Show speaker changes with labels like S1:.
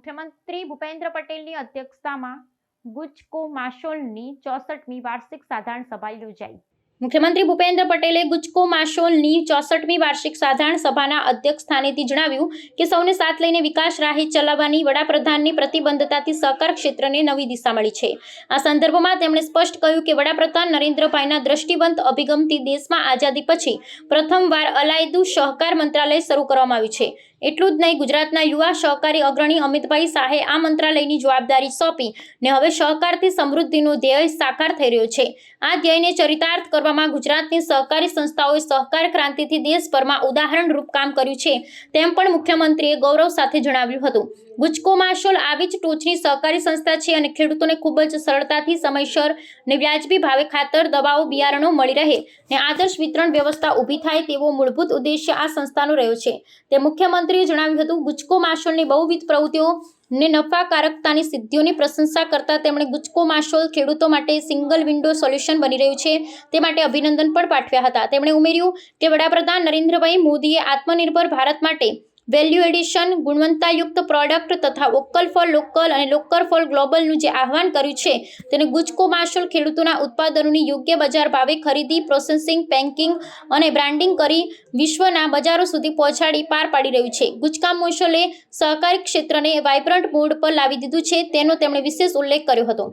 S1: મુખ્યમંત્રી ભૂપેન્દ્ર પટેલની અધ્યક્ષતામાં ગુજકો માશોલની ચોસઠમી વાર્ષિક સાધારણ સભા યોજાઈ. મુખ્યમંત્રી ભૂપેન્દ્ર પટેલે ગુજકો માશોલની ચોસઠમી વાર્ષિક સાધારણ સભાના અધ્યક્ષ સ્થાનેથી જણાવ્યું કે સૌને સાથ લઈને વિકાસ રાહી ચલાવવાની વડાપ્રધાનની પ્રતિબદ્ધતાથી સહકાર ક્ષેત્રને નવી દિશા મળી છે. આ સંદર્ભમાં તેમણે સ્પષ્ટ કહ્યું કે વડાપ્રધાન નરેન્દ્રભાઈના દ્રષ્ટિવંત અભિગમથી દેશમાં આઝાદી પછી પ્રથમવાર અલાયદું સહકાર મંત્રાલય શરૂ કરવામાં આવ્યું છે. એટલું જ નહીં, ગુજરાતના યુવા સહકારી અગ્રણી અમિતભાઈ શાહે આ મંત્રાલયની જવાબદારી સોંપી ને હવે સહકારથી સમૃદ્ધિનો ધ્યેય સાકાર થઈ રહ્યો છે. આ ધ્યેયને ચરિતાર્થ કરવામાં ગુજરાતની સહકારી સંસ્થાઓએ સહકાર ક્રાંતિથી દેશભરમાં ઉદાહરણરૂપ કામ કર્યું છે, તેમ પણ મુખ્યમંત્રીએ ગૌરવ સાથે જણાવ્યું હતું. ગુજકો માર્શલ આવી જ ટોચની સહકારી સંસ્થા છે અને ખેડૂતોને ખૂબ જ સરળતાથી સમયસર ને વ્યાજબી ભાવે ખાતર, દવાઓ, બિયારણો મળી રહે ને આદર્શ વિતરણ વ્યવસ્થા ઊભી થાય તેવો મૂળભૂત ઉદ્દેશ્ય આ સંસ્થાનો રહ્યો છે. તે મુખ્યમંત્રીએ જણાવ્યું હતું, ગુજકો માશોલની બહુવિધ પ્રવૃત્તિઓ ને નફાકારકતાની સિદ્ધિઓની પ્રશંસા કરતા તેમણે ગુજકો માશોલ ખેડૂતો માટે સિંગલ વિન્ડો સોલ્યુશન બની રહ્યું છે, તે માટે અભિનંદન પણ પાઠવ્યા હતા. તેમણે ઉમેર્યું કે વડાપ્રધાન નરેન્દ્રભાઈ મોદીએ આત્મનિર્ભર ભારત માટે વેલ્યુ એડિશન, ગુણવત્તાયુક્ત પ્રોડક્ટ તથા વોકલ ફોર લોકલ અને લોકલ ફોર ગ્લોબલનું જે આહવાન કર્યું છે, તેને ગુજકો માર્શલ ખેડૂતોના ઉત્પાદનોની યોગ્ય બજાર ભાવે ખરીદી પ્રોસેસિંગ પેકિંગ અને બ્રાન્ડિંગ કરી વિશ્વના બજારો સુધી પહોંચાડી પાર પાડી રહ્યું છે. ગુજકા મોશલે સહકારી ક્ષેત્રને વાઇબ્રન્ટ મોડ પર લાવી દીધું છે, તેનો તેમણે વિશેષ ઉલ્લેખ કર્યો હતો.